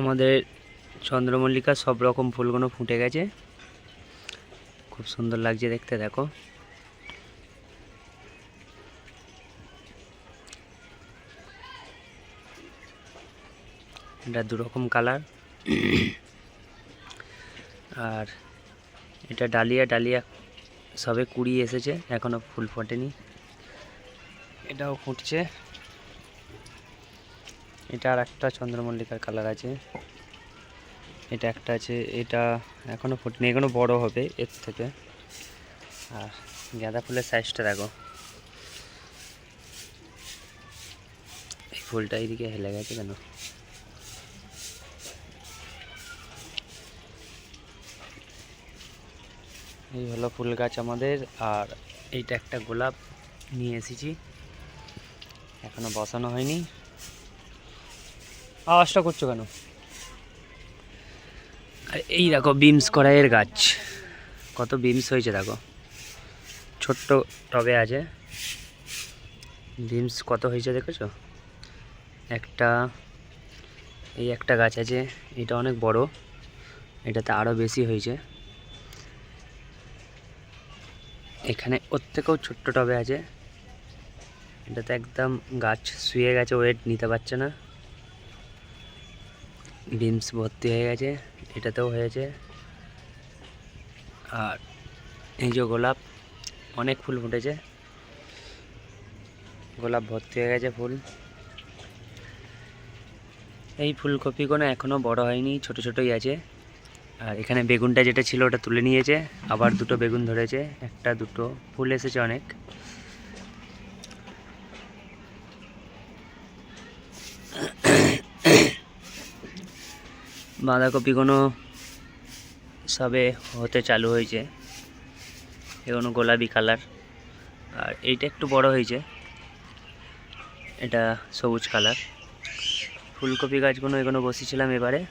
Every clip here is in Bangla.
আমাদের চন্দ্রমল্লিকা সব রকম ফুলগুলো ফুটে গেছে। খুব সুন্দর লাগছে দেখতে, দেখো। এটা দু রকম কালার। আর এটা ডালিয়া ডালিয়া সবে কুড়ি এসেছে, এখনও ফুল ফোটেনি। এটাও ফুটছে। এটা আর একটা চন্দ্রমল্লিকার কালার আছে। এটা একটা আছে, এটা এখনও ফুটেনি এখনও বড় হবে এর থেকে। আর গাঁদা ফুলের সাইজটা দেখো। এই ফুলটা এইদিকে হেলে গেছে কেন? এই হলো ফুল গাছ আমাদের, আর এইটা একটা গোলাপ নিয়ে এসেছি। এখনও বসানো হয়নি। আওয়াজটা করছ কেন? আর এই দেখো, বিমস কড়াইয়ের গাছ। কত বিমস হয়েছে দেখো। ছোট্ট টবে আছে। বিমস কত হয়েছে দেখেছ? একটা, এই একটা গাছ আছে। এটা অনেক বড়। এটাতে আরও বেশি হয়েছে। এখানে ওর থেকেও ছোট্ট টবে আছে। এটাতে একদম গাছ শুয়ে গেছে ওয়েট নিতে পারছে না। বিমস ভর্তি হয়ে গেছে, এটাতেও হয়েছে। আর এই যে গোলাপ, অনেক ফুল ফুটেছে। গোলাপ ভর্তি হয়ে গেছে ফুল। এই ফুলকপিগুলো এখনও বড় হয়নি, ছোট ছোটই আছে। আর এখানে বেগুনটা যেটা ছিল ওটা তুলে নিয়েছে, আবার দুটো বেগুন ধরেছে, একটা দুটো, ফুল এসেছে অনেক। বাঁধাকপিগুলো সবে হতে চালু হয়েছে। এগুলো গোলাপি কালার। আর এইটা একটু বড় হয়েছে। এটা সবুজ কালার। ফুলকপি গাছগুলো এগুলো বসিয়েছিলাম এবারে।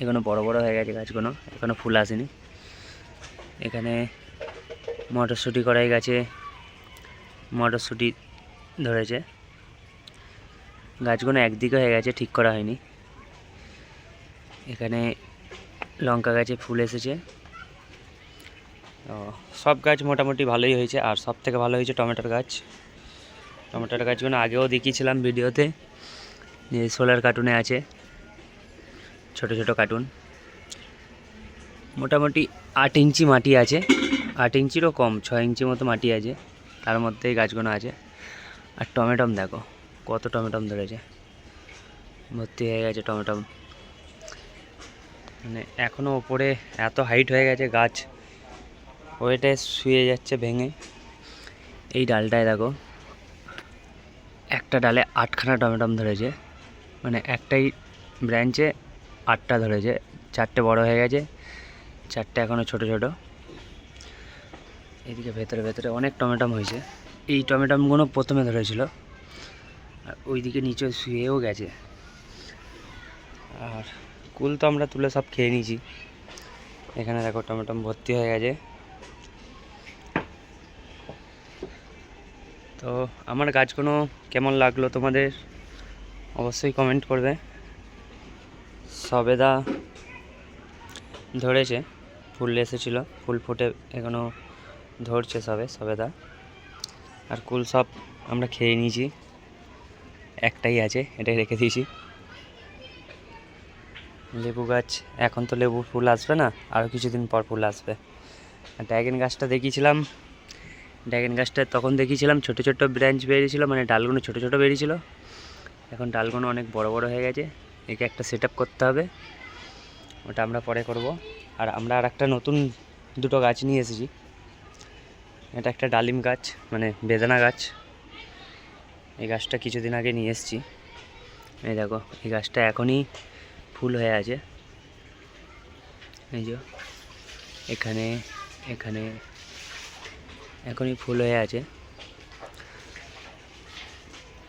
এখনও বড় বড় হয়ে গেছে গাছগুলো। এখনও ফুল আসেনি। এখানে মটরশুঁটি করাই গাছে মটরশুঁটি ধরেছে। গাছগুলো একদিকে হয়ে গেছে, ঠিক করা হয়নি। এখানে লঙ্কা গাছে ফুল এসেছে। সব গাছ মোটামুটি ভালোই হয়েছে, আর সব থেকে ভালো হয়েছে টমেটোর গাছ। টমেটোর গাছগুলো আগেও দেখিয়েছিলাম ভিডিওতে, যে সোলার কার্টুনে আছে, ছোট ছোট কার্টুন। মোটামুটি আট ইঞ্চি মাটি আছে, আট ইঞ্চিরও কম, ছয় ইঞ্চি মতো মাটি আছে, তার মধ্যে গাছগুলো আছে। আর টমেটম দেখো, কত টমেটম ধরেছে। ভর্তি হয়ে গেছে টমেটম। মানে এখনও ওপরে এত হাইট হয়ে গেছে গাছ। ওয়েটে শুয়ে যাচ্ছে ভেঙে। এই ডালটায় দেখো, একটা ডালে আটখানা টমেটম ধরেছে। মানে একটাই ব্রাঞ্চে আটটা ধরেছে। চারটে বড় হয়ে গেছে, চারটে এখনও ছোট ছোট। এদিকে ভেতরে ভেতরে অনেক টমেটম হয়েছে। এই টমেটমগুলো প্রথমে ধরেছিল, আর ওইদিকে নিচে শুয়েও গেছে। আর কুল তো আমরা তুলে সব খেয়ে নিয়েছি। এখানে দেখো টমেটম ভর্তি হয়ে গেছে। তো আমার গাছগুলো কেমন লাগল তোমাদের অবশ্যই কমেন্ট করবে। সবেদা ধরেছে, ফুল এসেছিল, ফুল ফুটে এখনও ধরছে সবে, সবেদা। আর কুল সব আমরা খেয়ে নিয়েছি। একটাই আছে, এটাই রেখে দিয়েছি। লেবু গাছ, এখন তো লেবু ফুল আসবে না আরও কিছুদিন পর ফুল আসবে। আর ড্র্যাগন গাছটা দেখিয়েছিলাম ড্র্যাগন গাছটা তখন দেখিয়েছিলাম, ছোটো ছোটো ব্রাঞ্চ বেরিয়েছিল মানে ডালগুলো ছোটো ছোটো বেরিয়েছিল। এখন ডালগুলো অনেক বড় বড় হয়ে গেছে, একে একটা সেট করতে হবে, ওটা আমরা পরে করব। আর আমরা আর একটা নতুন দুটো গাছ নিয়ে এসেছি, এটা একটা ডালিম গাছ মানে বেদানা গাছ। এই গাছটা কিছুদিন আগে নিয়ে এসেছি। এই দেখো, এই গাছটা এখনই ফুল হয়ে আছে। এই যে, এখানে এখানে এখনই ফুল হয়ে আছে।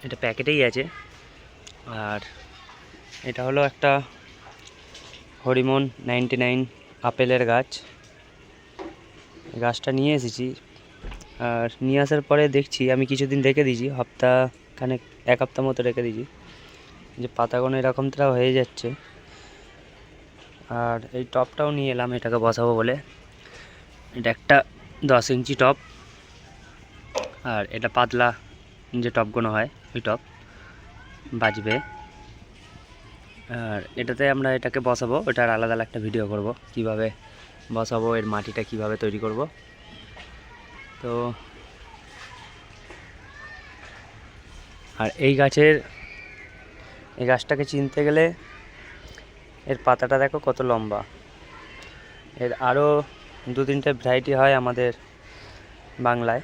এটা প্যাকেটেই আছে। আর এটা হলো একটা হরিমন নাইনটি নাইন আপেলের গাছ। গাছটা নিয়ে এসেছি। আর নিয়ে আসার পরে দেখছি, আমি কিছুদিন রেখে দিয়েছি হপ্তা খানেক, এক হপ্তাহ মতো রেখে দিয়েছি। যে পাতাগুলো এরকম তারা হয়ে যাচ্ছে। আর এই টপটাও নিয়ে এলাম, এটাকে বসাবো বলে। এটা একটা দশ ইঞ্চি টপ, আর এটা পাতলা যে টপগুলো হয়, ওই টপ বাজবে। আর এটাতে আমরা এটাকে বসাবো, ওটার আলাদা একটা ভিডিও করব, কীভাবে বসাবো, এর মাটিটা কীভাবে তৈরি করব। তো আর এই গাছের, এই গাছটাকে চিনতে গেলে এর পাতাটা দেখো কত লম্বা। এর আরও দু তিনটে ভ্যারাইটি হয় আমাদের বাংলায়।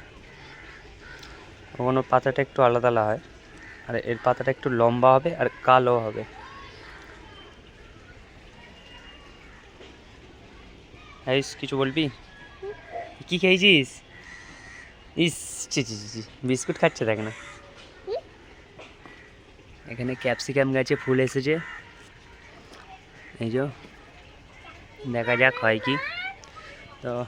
ওগুলো পাতাটা একটু আলাদা আলাদা হয়। আর এর পাতাটা একটু লম্বা হবে আর কালো হবে। আইস কিছু বলবি? কি খেয়েছিস? ইস চি চি, চি বিস্কুট খাচ্ছে দেখ না। এখানে ক্যাপসিকাম গাছে ফুল এসেছে। এই যে, দেখা যাক হয় কি। তো,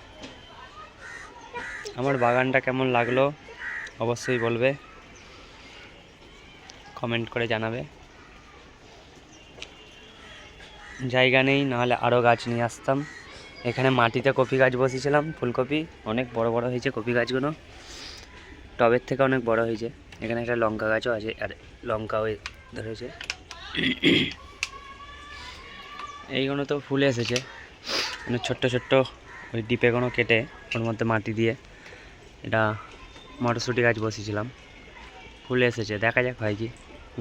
আমার বাগানটা কেমন লাগল, অবশ্যই বলবে। কমেন্ট করে জানাবে। জায়গা নেই, নাহলে আরও গাছ নিয়ে আসতাম। এখানে মাটিতে কপি গাছ বসিয়েছিলাম ফুলকপি। অনেক বড় বড় হয়েছে কপি গাছগুলো। টবের থেকে অনেক বড় হয়েছে। এখানে একটা লঙ্কা গাছও আছে, আর লঙ্কাও ধরেছে। এইগুলো তো ফুলে এসেছে। মানে ছোট্ট ছোট্ট ওই ডিপেগুলো কেটে ওর মধ্যে মাটি দিয়ে এটা মটরশুঁটি গাছ বসিয়েছিলাম। ফুলে এসেছে, দেখা যাক হয় কি।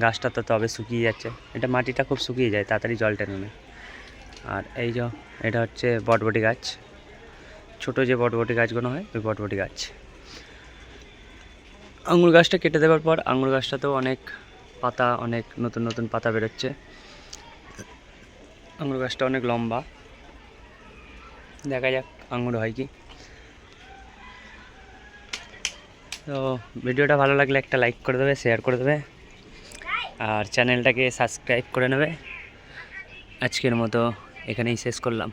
গাছটা তো তবে শুকিয়ে যাচ্ছে। এটা মাটিটা খুব শুকিয়ে যায়, তাড়াতাড়ি জল টেনে আর এই যে এটা হচ্ছে বটবটি গাছ। ছোট যে বটবটি গাছগুলো হয়, ওই বটবটি গাছ। আঙুর গাছটা কেটে দেওয়ার পর আঙুর গাছটাতেও অনেক পাতা, অনেক নতুন নতুন পাতা বেরোচ্ছে। আঙুর গাছটা অনেক লম্বা। দেখা যাক আঙুর হয় কি। তো ভিডিওটা ভালো লাগলে একটা লাইক করে দেবে, শেয়ার করে দেবে। আর চ্যানেলটাকে সাবস্ক্রাইব করে নেবে। আজকের মতো এখানেই শেষ করলাম।